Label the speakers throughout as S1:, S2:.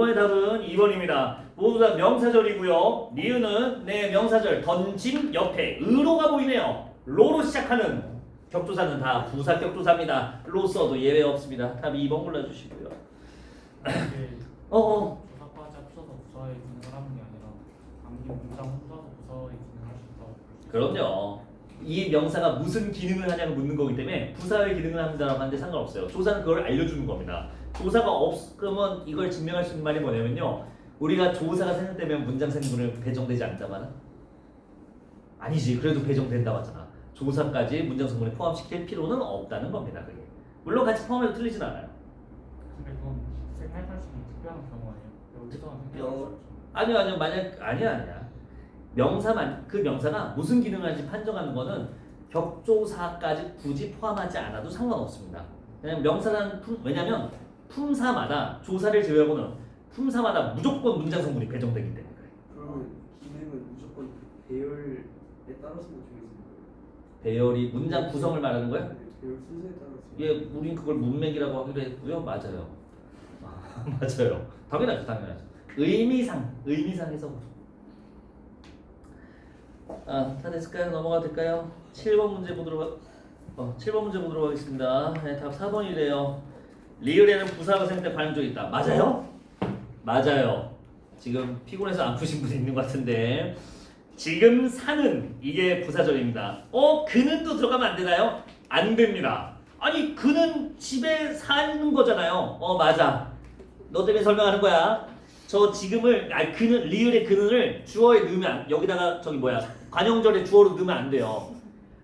S1: 요번의 답은 2번입니다. 모두 다 명사절이고요. 리유는 네 명사절 던짐 옆에 의로가 보이네요. 로로 시작하는 격조사는 다 부사 격조사입니다. 로 써도 예외 없습니다. 답 2번 골라주시고요.
S2: 이게
S1: 어, 어.
S2: 조사까지 합쳐서 부사의 기능을 하는 게 아니라 암기 문장 혼자서 부사의 기능을 할수 있다고 볼수 있어요.
S1: 그럼요. 이 명사가 무슨 기능을 하냐고 묻는 거기 때문에 부사의 기능을 합니다라고 하는데 상관없어요. 조사는 그걸 알려주는 겁니다. 조사가 없으면 이걸 증명할 수 있는 말이 뭐냐면요. 우리가 조사가 생략되면 문장 생문을 배정되지 않다만 아니지. 그래도 배정된다고 하잖아. 조사까지 문장 성분에 포함시킬 필요는 없다는 겁니다. 그게. 물론 같이 포함해도 틀리진 않아요.
S2: 근데 그건 있는 특별한 경우 아니에요? 없죠.
S1: 아니요, 아니요. 만약 아니야, 아니야. 명사만 그 명사가 무슨 기능을 하는지 판정하는 거는 격조사까지 굳이 포함하지 않아도 상관없습니다. 왜냐면 명사라는 품, 왜냐면 품사마다 조사를 제외하고는 품사마다 무조건 문장 성분이 배정되기 때문에 그래.
S3: 그러면 기능은 무조건 배열에 따라서 정해지는
S1: 배열이 문장 구성을 말하는 거야?
S3: 거예요? 네, 배열 순서에 따라서.
S1: 예, 우린 그걸 문맥이라고 하기로 했고요. 맞아요. 아, 맞아요. 당연하죠, 당연하죠. 의미상, 의미상에서 아, 다 됐을까요? 넘어가 될까요? 7번 문제 보도록 하... 어, 7번 문제 보도록 하겠습니다. 네, 답 4번이래요. 리을에는 부사가 생각때 관용적이 있다. 맞아요? 맞아요. 지금 피곤해서 안 푸신 분 있는 것 같은데 지금 사는 이게 부사절입니다. 어 그는 또 들어가면 안 되나요? 안 됩니다. 아니 그는 집에 사는 거잖아요. 어 맞아. 너 때문에 설명하는 거야. 저 지금을 아 그는 리을의 그는을 주어에 넣으면 안- 여기다가 저기 뭐야 관용절에 주어로 넣으면 안 돼요.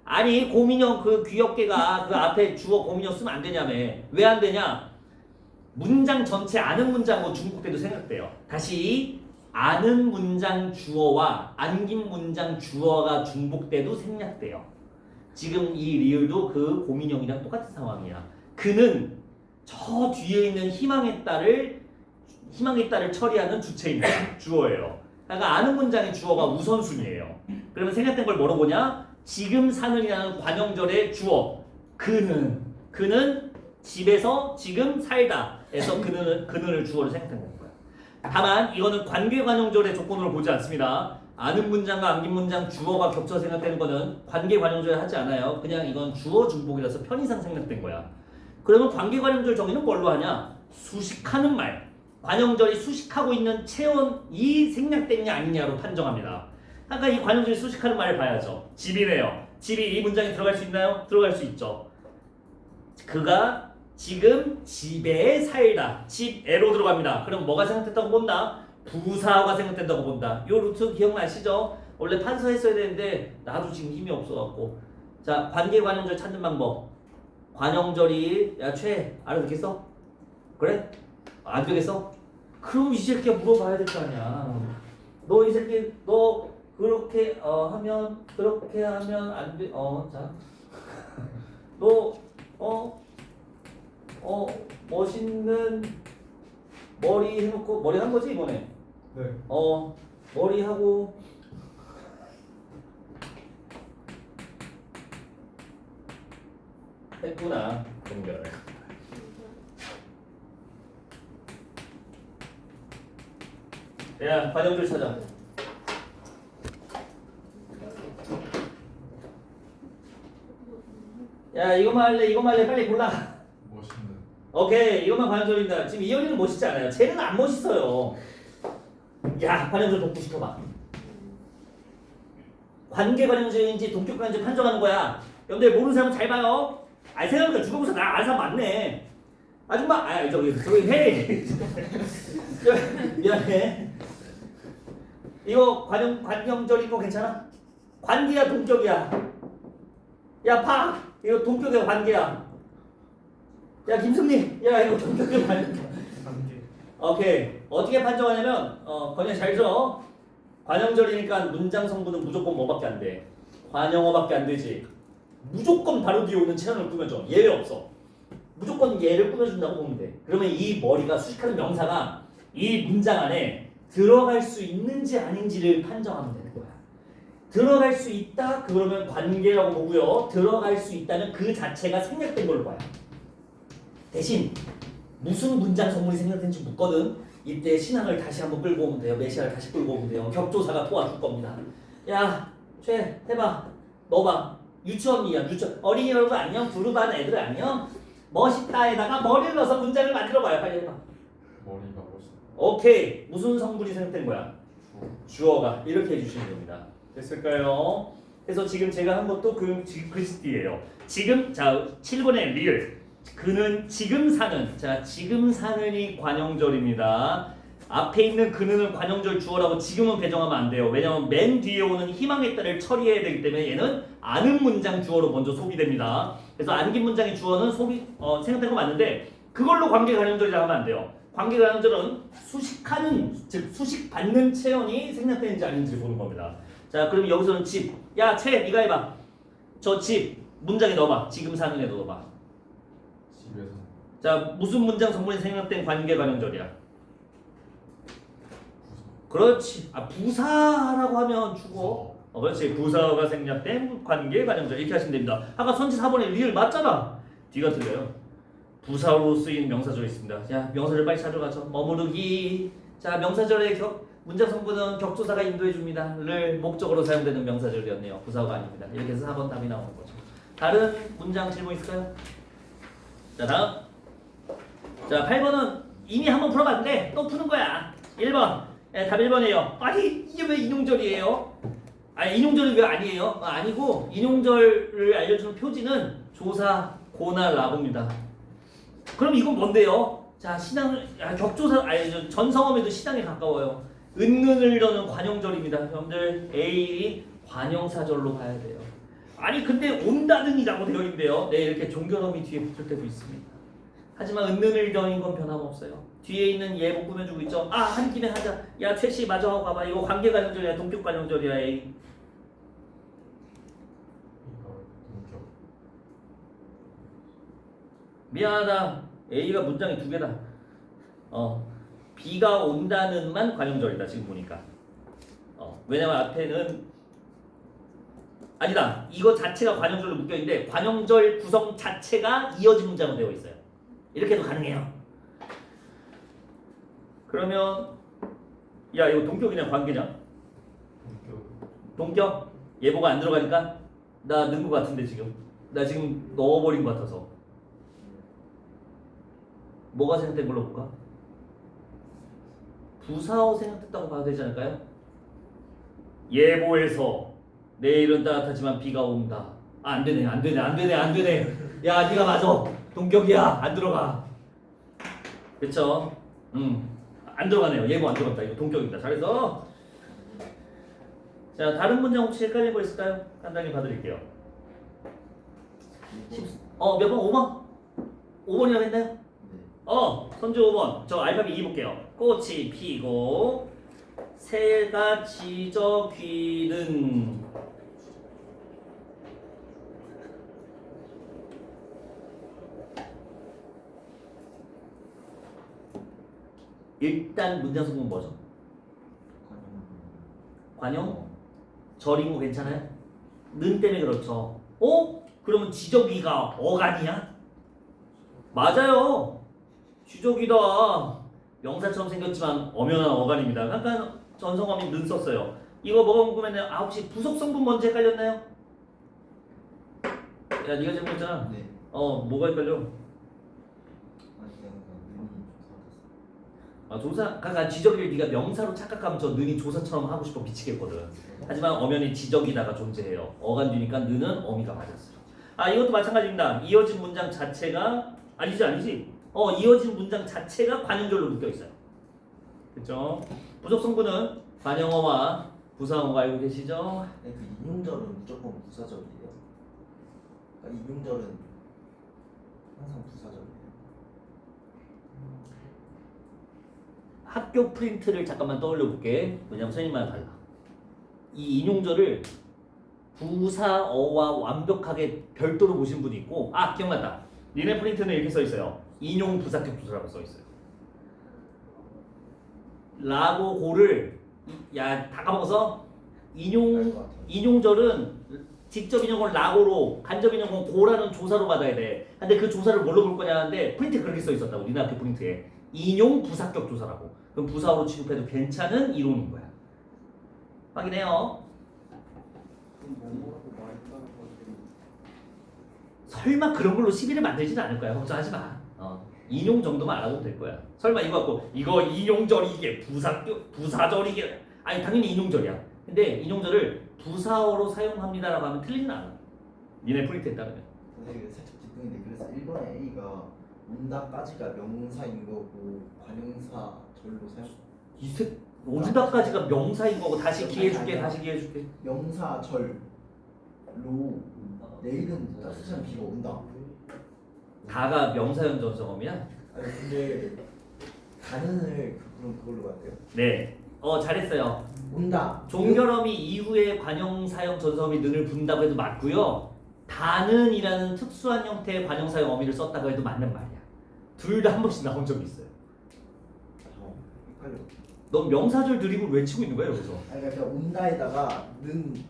S1: 아니 고민형 그 귀엽게가 그 앞에 주어 고민형 쓰면 안 되냐며 왜 안 되냐? 문장 전체 아는 문장으로 중복돼도 생각돼요. 다시 아는 문장 주어와 안긴 문장 주어가 중복돼도 생략돼요. 지금 이 리을도 그 고민형이랑 똑같은 상황이야. 그는 저 뒤에 있는 희망의 딸을 희망의 딸을 처리하는 주체입니다. 주어예요. 그러니까 아는 문장의 주어가 우선순위예요. 그러면 생략된 걸 뭐로 보냐? 지금 사는이라는 관형절의 주어 그는 그는 집에서 지금 살다에서 그는 그는을 주어로 생각한 거예요. 다만 이거는 관계 관용절의 조건으로 보지 않습니다. 아는 문장과 안긴 문장 주어가 겹쳐 생각되는 거는 관계 관용절에 하지 않아요. 그냥 이건 주어 중복이라서 편의상 생략된 거야. 그러면 관계 관용절 정의는 뭘로 하냐? 수식하는 말. 관용절이 수식하고 있는 체온이 생략됐냐 아니냐로 판정합니다. 아까 이 관용절이 수식하는 말을 봐야죠. 집이네요. 집이 이 문장에 들어갈 수 있나요? 들어갈 수 있죠. 그가 지금 집에 살다. 집에로 들어갑니다. 그럼 뭐가 생각됐다고 본다? 부사가 생각된다고 본다. 요 루트 기억나시죠? 원래 판서했어야 되는데 나도 지금 힘이 없어갖고. 자 관계 관용절 찾는 방법. 관용절이 야 최 알아듣겠어? 그래? 안 되겠어? 그럼 이 새끼가 물어봐야 될 거 아니야. 너 이 새끼 너 그렇게 어 하면 그렇게 하면 안 돼. 어 자. 너 어? 어 멋있는 머리 해놓고 머리 한 거지 이번에
S4: 네.
S1: 어 머리 하고 했구나 동결 야 관영들 찾아 야 이거만 할래 이거만 할래 빨리 골라
S4: 멋있는.
S1: 오케이 이것만 관현절입니다. 지금 이현이는 멋있지 않아요. 쟤는 안 멋있어요. 야 관현절 복구시켜봐. 관계 관현절인지 동격 관현절 판정하는 거야. 여러분들 모르는 사람은 잘 봐요. 아 생각보다 중간고사 나 아는 사람 많네. 아줌마 아 저기 저기 해. 미안해. 이거 관영 관영절인 거 괜찮아? 관계야 동격이야. 야 파. 이거 동격이야 관계야. 야 김승리, 야 이거 동격이 관계. 오케이 어떻게 판정하냐면 어 건영 잘 들어. 관형절이니까 문장 성분은 무조건 뭐밖에 안 돼. 관형어밖에 안 되지. 무조건 바로 뒤에 오는 체형을 꾸며줘. 예외 없어. 무조건 얘를 꾸며준다고 보면 돼. 그러면 이 머리가 수식하는 명사가 이 문장 안에 들어갈 수 있는지 아닌지를 판정하면 거야. 들어갈 수 있다 그러면 관계라고 보고요. 들어갈 수 있다는 그 자체가 생략된 걸로 봐요. 대신 무슨 문장 성분이 생략된지 묻거든. 이때 신앙을 다시 한번 끌고 오면 돼요. 메시아를 다시 끌고 오면 돼요. 격조사가 도와줄 겁니다. 야, 최 해봐. 넣어봐. 유치원 미야 유치원 어린이 여러분 안녕. 두루반 애들 안녕. 멋있다에다가 머리를 넣어서 문장을 만들어봐요. 빨리 해봐.
S4: 머리가 멋있다.
S1: 오케이. 무슨 성분이 생략된 거야? 주어가 이렇게 해주시면 됩니다. 됐을까요? 그래서 지금 제가 한 것도 그 글씨예요. 지금 자 7번의 리을 그는 지금 사는 자 지금 사는이 관형절입니다. 앞에 있는 그는은 관형절 주어라고 지금은 배정하면 안 돼요. 왜냐하면 맨 뒤에 오는 희망의 딸을 처리해야 되기 때문에 얘는 아는 문장 주어로 먼저 소비됩니다. 그래서 안긴 문장의 주어는 소비 어, 생각된 거 맞는데 그걸로 관계 관형절이라고 하면 안 돼요. 관계 관형절은 수식하는 즉 수식 받는 체형이 생략되는지 아닌지 보는 겁니다. 자 그럼 여기서는 집. 야 채, 네가 해봐. 저 집 문장에 넣어봐. 지금 사는 애 넣어봐.
S4: 집에서
S1: 자 무슨 문장 성분이 생략된 관계 관형절이야? 그렇지. 아 부사라고 하면 주어. 어, 그렇지. 부사가 생략된 관계 관형절 이렇게 하시면 됩니다. 아까 선지 4번에 리을 맞잖아. 뒤가 틀려요. 부사로 쓰인 명사절이 있습니다. 자 명사절 빨리 찾아가죠. 머무르기. 자 명사절의 격 문장 성분은 격조사가 인도해 줍니다. 를 목적으로 사용되는 명사절이었네요. 부사가 아닙니다. 이렇게 해서 4번 답이 나오는 거죠. 다른 문장 질문 있을까요? 자 다음. 자 8번은 이미 한번 풀어봤는데 또 푸는 거야. 1번. 예, 답 1번이에요. 아니 이게 왜 인용절이에요? 아니 인용절이 왜 아니에요? 아, 아니고 인용절을 알려주는 표지는 조사 고날 라고입니다. 그럼 이건 뭔데요? 자 신앙을 아, 격조사 아니 저 전성험에도 신앙에 가까워요. 은는을 여는 관용절입니다. 여러분들 A 관용사절로 봐야 돼요. 아니 근데 온다는이라고 되어 있는데요. 네 이렇게 종결음이 뒤에 붙을 때도 있습니다. 하지만 은는을 여인 건 변함없어요. 뒤에 있는 예복 꾸며주고 있죠. 아 한 김에 하자. 야 최씨 마저 하고 가봐. 이거 관계 관용절이야. 동격 관용절이야. A. 미안하다. A가 문장이 두 개다. 어, 비가 온다는만 관용절이다 지금 보니까. 어, 왜냐면 앞에는 아니다. 이거 자체가 관용절로 묶여 있는데 관용절 구성 자체가 이어진 문장으로 되어 있어요. 이렇게도 가능해요. 그러면 야 이거 동격이냐 관계냐?
S4: 동격.
S1: 예보가 안 들어가니까 나 넣은 것 같은데 지금 나 지금 넣어버린 것 같아서 뭐가 생각된 걸로 볼까? 부사어 생각됐다고 봐도 되지 않을까요? 예보에서 내일은 따뜻하지만 비가 온다. 아, 안 되네, 안 되네, 안 되네, 안 되네. 야, 네가 맞아. 동격이야, 안 들어가. 그쵸? 음, 안 들어가네요. 예보 안 들어갔다. 이거 동격입니다. 잘해서. 자, 다른 문장 혹시 헷갈린 거 있을까요? 간단히 봐드릴게요. 어, 몇 번? 5번? 5번이라고 했나요? 어, 선주 5번. 저 알파벳 2 볼게요. 꽃이 피고 새가 지저귀는 일단 문장 성분 뭐죠? 관용? 거 괜찮아요? 는 때문에 그렇죠. 어? 그러면 지저귀가 어간이야? 맞아요. 지저귀다. 명사처럼 생겼지만 엄연한 어간입니다. 약간 전성함이 는 썼어요. 이거 뭐가 궁금했나요? 아 혹시 부속 성분 뭔지 헷갈렸나요? 야 네가 질문했잖아.
S5: 네.
S1: 어 뭐가 헷갈려?
S5: 눈이.
S1: 아 조사 그러니까 지적을 네가 명사로 착각하면 저 는이 조사처럼 하고 싶어 미치겠거든. 하지만 엄연히 지적이다가 존재해요. 어간 뒤니까 는은 어미가 맞았어요. 아 이것도 마찬가지입니다. 이어진 문장 자체가 아니지 아니지. 어 이어진 문장 자체가 관용절로 묶여 있어요. 그렇죠? 부속 성분은 관용어와 부사어가 알고 계시죠?
S5: 근데 그 인용절은 무조건 부사절이에요. 그러니까 인용절은 항상 부사절이에요.
S1: 학교 프린트를 잠깐만 떠올려 볼게. 왜냐면 선생님만 달라. 이 인용절을 부사어와 완벽하게 별도로 보신 분이 있고, 아 기억났다. 니네 프린트는 이렇게 써 있어요. 인용 부사격 부사라고 써 있어요. 라고 고를 야 다 까먹어서 인용. 인용절은 직접 인용은 라고로 간접 인용은 고라는 조사로 받아야 돼. 근데 그 조사를 뭘로 볼 거냐 하는데 프린트에 그렇게 써 있었다고 우리 학교 프린트에 인용 부사격 조사라고. 그럼 부사어로 취급해도 괜찮은 이론인 거야. 확인해요.
S3: 말했다고
S1: 설마 그런 걸로 시비를 만들지는 않을 거야. 걱정하지 마. 어. 인용 정도만 알아도 될 거야. 설마 이거 갖고 이거 인용절이 이게 부사 부사절이 게 아니 당연히 인용절이야. 근데 인용절을 부사어로 사용합니다라고 하면 틀리진 않아. 니네 프린트에 따르면.
S5: 선생님 살짝 뒷동인데 그래서 1번에 A가 온다까지가 명사인 거고 관용사 절로 사용
S1: 이색 온다까지가 명사인 거고 다시 기회 줄게 다시 기회 줄게.
S5: 명사 절로 내일은 따뜻한 비가 온다.
S1: 다가 명사형 전성어이야?
S5: 아니 근데 가는을 그- 그럼 그걸로 돼요?
S1: 네. 어 잘했어요.
S5: 온다.
S1: 종결어미 이후에 관용사형 전성어미 는을 분다고 해도 맞고요. 다는이라는 특수한 형태의 관용사형 어미를 썼다고 해도 맞는 말이야. 둘 다 한 번씩 나온 적이 있어요.
S5: 어, 헷갈려.
S1: 넌 명사절 드립을 외치고 있는 거야 여기서.
S5: 아니 그러니까 온다에다가 는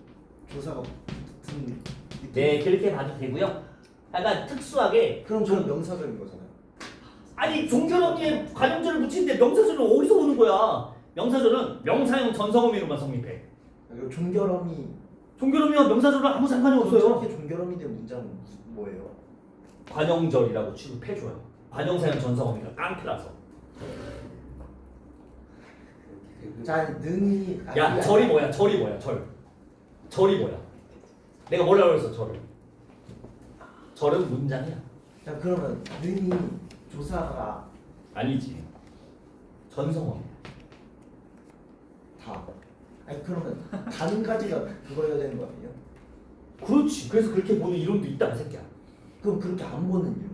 S5: 조사가 붙은 느낌.
S1: 네 그렇게 봐도 되고요. 약간 특수하게
S5: 그럼 그건 명사절인 거잖아요.
S1: 아니 종결어미에 관용절을 붙이는데 명사절은 어디서 오는 거야? 명사절은 명사형 전성어미로만 성립해.
S5: 아, 그리고 종결어미
S1: 종결어미와 명사절은 아무 상관이 없어요.
S5: 이렇게 종결어미 된 문장은 무슨- 뭐예요?
S1: 관용절이라고 취급해줘요. 관용사형 전성어미가 깡패라서.
S5: 자 능이 아,
S1: 야
S5: 그게
S1: 절이 뭐야? 절이 뭐야? 절. 절이 뭐야? 내가 뭐라고 그랬어 절을? 절은 문장이야.
S5: 자 그러면 능이 조사가
S1: 아니지. 전성어.
S5: 다. 아니 그러면 가는까지가 그거여야 되는 거 아니에요?
S1: 그렇지. 그래서 그렇게 보는 이론도 있다, 그 새끼야.
S5: 그럼 그렇게 안 보는 이유?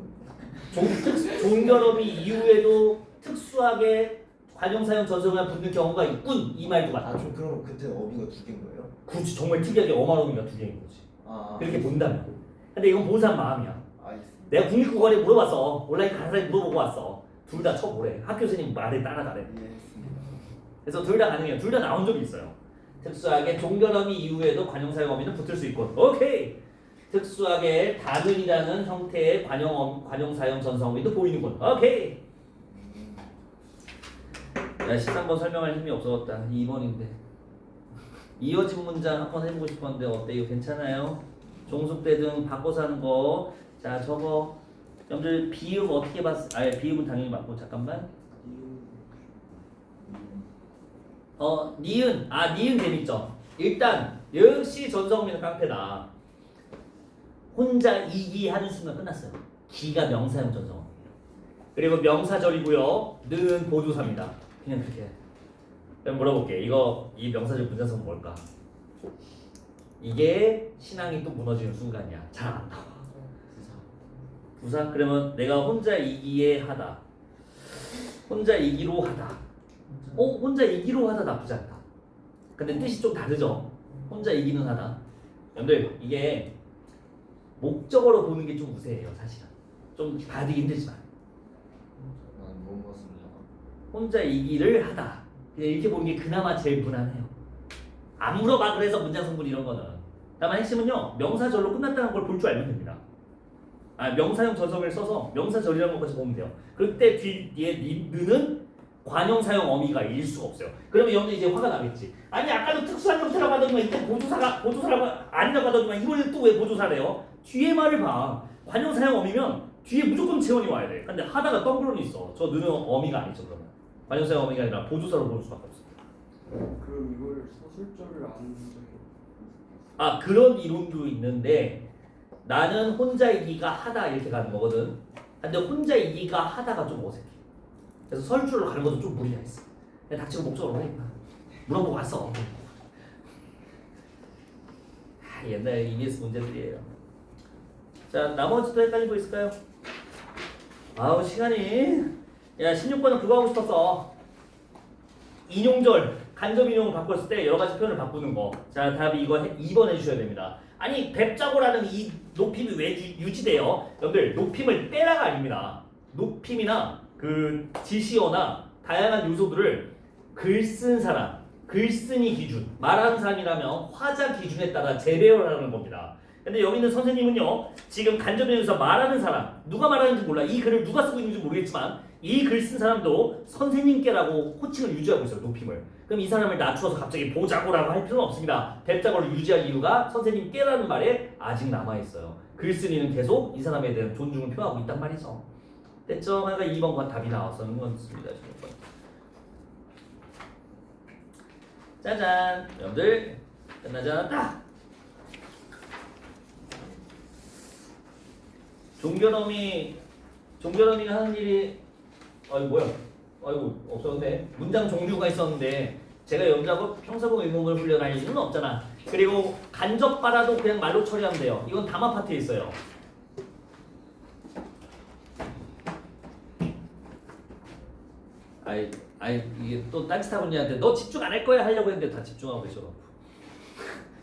S1: 종, 특, 종결업이 이후에도 특수하게 관용사형 전성어가 붙는 경우가 있군. 이 말도 맞다.
S5: 아좀 그럼 그때 어미가 두 개인 거예요?
S1: 그렇지. 정말 특이하게 어마어미가 두 개인 거지.
S5: 아
S1: 그렇게 본다면. 근데 이건 본 사람 마음이야.
S5: 알겠습니다.
S1: 내가 국립국어에 물어봤어. 온라인 강사에 물어보고 왔어. 둘 다 쳐보래. 학교 선생님 말에 따라가래.
S5: 이해했습니다.
S1: 그래서 둘 다 가능해요. 둘 다 나온 적이 있어요. 특수하게 종결어미 이후에도 관용사용 어미는 붙을 수 있고, 오케이. 특수하게 다른이라는 형태의 관용 관용사용 전성어미도 보이는군. 오케이. 야 13번 설명할 힘이 없었다. 2번인데. 이어진 문장 한번 해보고 싶었는데 어때요? 괜찮아요? 종속대 등 바꿔서 하는 거. 자 저거 여러분들 비읍 어떻게 봤어? 아 비읍은 당연히 맞고 잠깐만. 어 니은 아 니은 재밌죠. 일단 역시 전성민은 깡패다. 혼자 이기 하는 순간 끝났어요. 기가 명사형 전성어예요. 그리고 명사절이고요. 는 보조사입니다. 그냥 그렇게. 그럼 물어볼게. 이거 이 명사절 분자성 뭘까? 이게 신앙이 또 무너지는 순간이야. 잘 안 나와. 부사 그러면 내가 혼자 이기에 하다. 혼자 이기로 하다. 어 혼자 이기로 하다 나쁘지 않다. 근데 뜻이 좀 다르죠. 혼자 이기는 하다. 여러분들 이게 목적어로 보는 게 좀 우세해요 사실은. 좀 봐도 힘들지만
S5: 난 맞습니다.
S1: 혼자 이기를 하다. 그냥 이렇게 보는 게 그나마 제일 무난해요. 안 물어봐 그래서 문장 성분 이런 거는. 다만 핵심은요 명사절로 끝났다는 걸 볼 줄 알면 됩니다. 아 명사형 전성을 써서 명사절이라는 것까지 보면 돼요. 그때 뒤에 니- 느는 관용사용 어미가 일 수가 없어요. 그러면 여러분들 이제 화가 나겠지. 아니 아까도 특수한 형태라고 하더니만 이때 보조사가 보조사라고 아니라고 하더니만 이번에 또왜 보조사래요? 뒤에 말을 봐. 관용사용 어미면 뒤에 무조건 재원이 와야 돼. 근데 하다가 덩그러니 있어. 저 느는 어미가 아니죠 그러면. 관용사용 어미가 아니라 보조사로 볼 수밖에 없어.
S3: 그럼 이걸 서술절을 아는 적이
S1: 아 그런 이론도 있는데 나는 혼자 이기가 하다 이렇게 가는 거거든. 근데 혼자 이기가 하다가 좀 어색해. 그래서 설주로 가는 것도 좀 무리가 있어. 그냥 닥치고 목적으로 하니까 물어보고 왔어. 아, 옛날 EBS 문제들이에요. 자 나머지 또 헷갈린 거 있을까요? 아우 시간이 야 16번은 그거 하고 싶었어. 인용절 간접 인용을 바꿨을 때 여러 가지 표현을 바꾸는 거. 자, 답이 이거 해- 2번 해주셔야 됩니다. 아니 뱁자고라는 이 높임이 왜 유, 유지돼요? 여러분들 높임을 빼라가 아닙니다. 높임이나 그 지시어나 다양한 요소들을 글 쓴 사람, 글쓴이 기준, 말하는 사람이라면 화자 기준에 따라 재배열하는 겁니다. 근데 여기 있는 선생님은요 지금 간접명에서 말하는 사람 누가 말하는지 몰라 이 글을 누가 쓰고 있는지 모르겠지만 이 글 쓴 사람도 선생님께라고 호칭을 유지하고 있어요 높임을 그럼 이 사람을 낮추어서 갑자기 보자고라고 할 필요는 없습니다 뵙자고를 유지할 이유가 선생님께라는 말에 아직 남아 있어요 글쓴이는 계속 이 사람에 대한 존중을 표하고 있단 말이죠 됐죠? 그러니까 2번과 답이 나왔었는 지금. 짜잔 여러분들 끝나지 않았다 종결어미 종결어미가 하는 일이 아이 뭐야? 아이고 없었는데. 문장 종류가 있었는데 제가 연작업 평사본 의문을 훈련할 이유는 없잖아. 그리고 간접 빨아도 그냥 말로 처리하면 돼요. 이건 담화 파트에 있어요. 아이 아이 이게 또 있냐한테 너 집중 안 할 거야? 하려고 했는데 다 집중하고 있어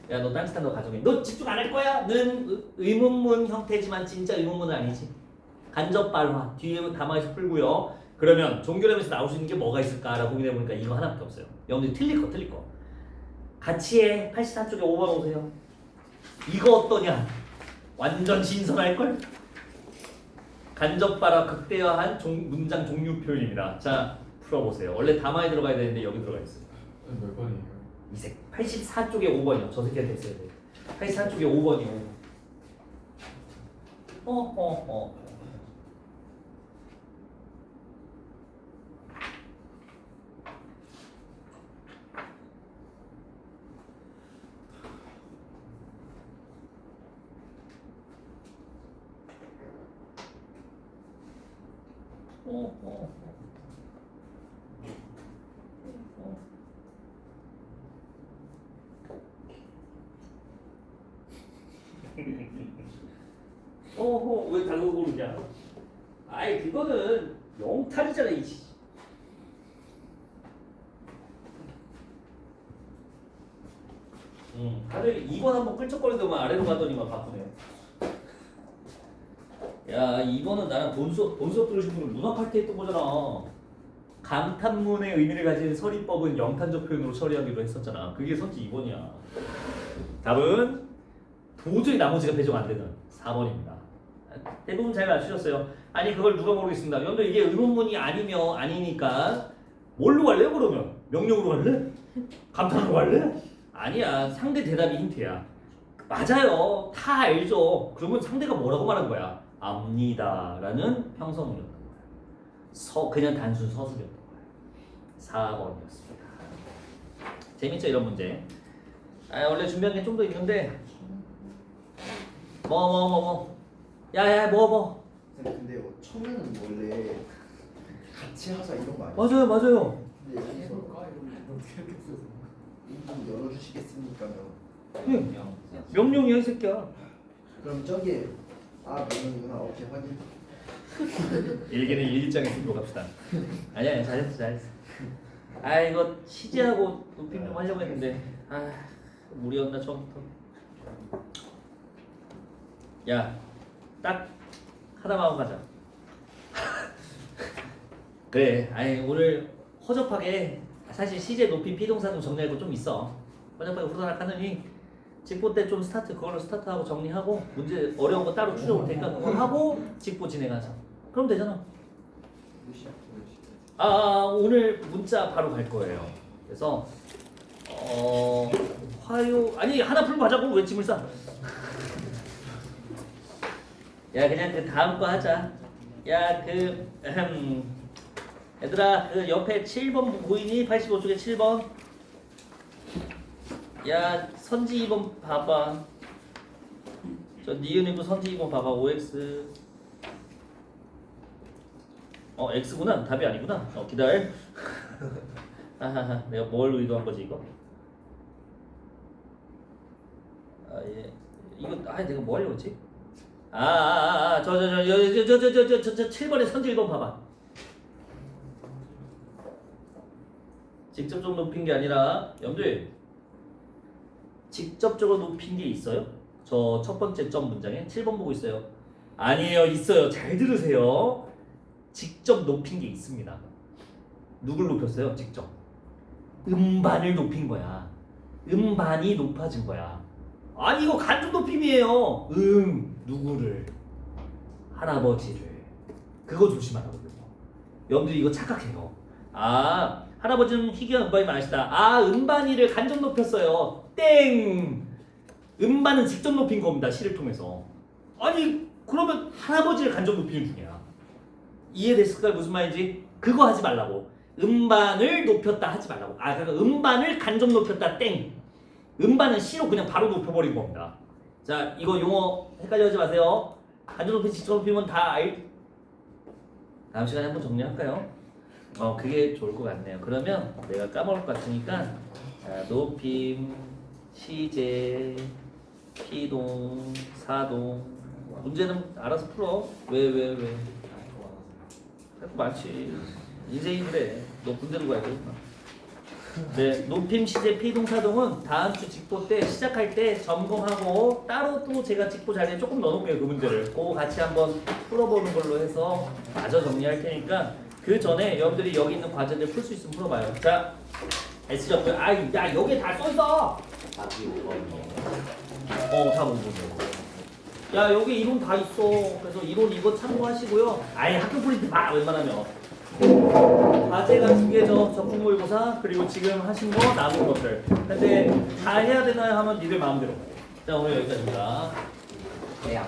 S1: 야너 딴짓한 너 가정해. 너 집중 안 할 거야? 는 의- 의문문 형태지만 진짜 의문문은 아니지. 간접 발화. 뒤에 담아서 풀고요 그러면 종교lem에서 나올 수 있는 게 뭐가 있을까라고 고민해 보니까 이거 하나밖에 없어요 여러분들 틀릴 거 틀릴 거 같이 해 84쪽에 5번 오세요 이거 어떠냐 완전 신선할 걸 간접 발화 극대화한 종- 문장 종류 표현입니다 자 풀어보세요 원래 담아에 들어가야 되는데 여기 들어가 있어요
S4: 몇 번이에요?
S1: 이색 84쪽에 5번이요. 저 새끼한테 했어야 돼. 84쪽에 5번이요. 어, 어, 어. 어, 어, 어. 어허 왜 달고 고르냐? 아이 그거는 영탈이잖아 이. 씨. 음, 다들 2번 한번 끌적거리더만 아래로 가더니만 바쁘네. 야 2번은 나랑 본 수업 본 수업 들으신 분은 문학할 때 했던 거잖아. 감탄문의 의미를 가진 서리법은 영탄적 표현으로 처리하기로 했었잖아. 그게 선지 2번이야. 답은 도저히 나머지가 배정 안 되는 4번입니다. 대부분 잘 맞추셨어요. 아니 그걸 누가 모르겠습니다. 여러분들 이게 의문문이 아니면 아니니까 뭘로 갈래요 그러면? 명령으로 갈래? 감탄으로 갈래? 아니야 상대 대답이 힌트야. 맞아요. 다 알죠. 그러면 상대가 뭐라고 말한 거야? 압니다라는 평서문이었던 거야. 서 그냥 단순 서술이었던 거야. 4번이었습니다. 재밌죠 이런 문제? 아 원래 준비한 게 좀 더 있는데 뭐뭐 뭐 뭐. 야야 뭐 뭐.
S5: 선생님 근데 어, 처음에는 원래 같이 하자 이런 거 아니에요?
S1: 맞아요 맞아요.
S5: 근데 여기서
S2: 해볼까? 이러면 어떻게 이렇게 써서.
S5: 문 열어주시겠습니까요?
S1: 응. 명령이야 이 새끼야.
S5: 그럼 저기 아 명령이구나. 오케이 확인.
S1: 일기는 일장에 쓰고 갑시다. 아니야 아니야 잘했어 잘했어. 아 이거 시제하고 높임 좀 하려고 했는데. 아 무리였나 처음부터 야 딱 하나만 하고 가자 그래 아니 오늘 허접하게 사실 시제 높임 피동사도 정리할 거 좀 있어 허접하게 후다닥 하느니 직보 때 좀 스타트 그걸로 스타트하고 정리하고 문제 어려운 거 따로 추려올 테니까 그거 하고 직보 진행하자 그럼 되잖아
S5: 시?
S1: 아, 아 오늘 문자 바로 갈 거예요. 그래서 어 화요 아니 하나 풀고 가자고 왜 짐을 싸? 야 그냥 그 다음 거 하자. 야그 얘들아 그 옆에 7번 보이니? 85쪽에 7번. 야 선지 2번 봐봐. 저 니은이고 선지 2번 봐봐. OX. 어 X구나 답이 아니구나 어 기다려 하하하 내가 뭘 의도한 거지 이거 아 예 이거 아 내가 뭐 하려고 했지 아아아저 저 저 저 저 저 저 저 저 7번에 선지 1번 봐봐 직접 좀 높인 게 아니라 염두에 직접적으로 높인 게 있어요? 저 첫 번째 점 문장에 7번 보고 있어요 아니에요 있어요 잘 들으세요 직접 높인 게 있습니다. 누굴 높였어요? 직접. 음반을 높인 거야. 음반이 높아진 거야. 아니 이거 간접 높임이에요. 음 누구를 할아버지를 그거 조심하라고요. 여러분들이 이거 착각해요. 아 할아버지는 희귀한 음반이 많으시다. 아 음반이를 간접 높였어요. 땡. 음반은 직접 높인 겁니다. 시를 통해서. 아니 그러면 할아버지를 간접 높이는 중이야. 이해됐을까요? 무슨 말인지? 그거 하지 말라고. 음반을 높였다 하지 말라고. 아 그러니까 음반을 간접 높였다 땡. 음반은 시로 그냥 바로 높여버린 겁니다. 자 이거 용어 헷갈려하지 마세요. 간접 높이 직접 높이면 다 알. 다음 시간에 한번 정리할까요? 어 그게 좋을 것 같네요. 그러면 내가 까먹을 것 같으니까 자, 높임, 시제, 피동, 사동 문제는 알아서 풀어. 왜 왜 왜? 할거. 인생이 그래. 너 군대도 가야 돼. 네, 높임 시제 피동사동은 다음 주 직보 때 시작할 때 점검하고 따로 또 제가 직보 자리에 조금 넣어놓을게요 그 문제를. 그거 같이 한번 풀어보는 걸로 해서 마저 정리할 테니까 그 전에 여러분들이 여기 있는 과제들 풀 수 있으면 풀어봐요. 자 S점들. 아이 야 여기에 다 써있어.
S5: 답이 5번이에요.
S1: 어다 먹어보죠 야 여기 이론 다 있어. 그래서 이론 이거 참고하시고요. 아예 학교 프린트 봐 웬만하면 과제가 두 개죠 적중 모의고사 그리고 지금 하신 거 남은 것들. 근데 다 해야 되나요? 하면 니들 마음대로. 자 오늘 여기까지입니다.
S5: 네, 안.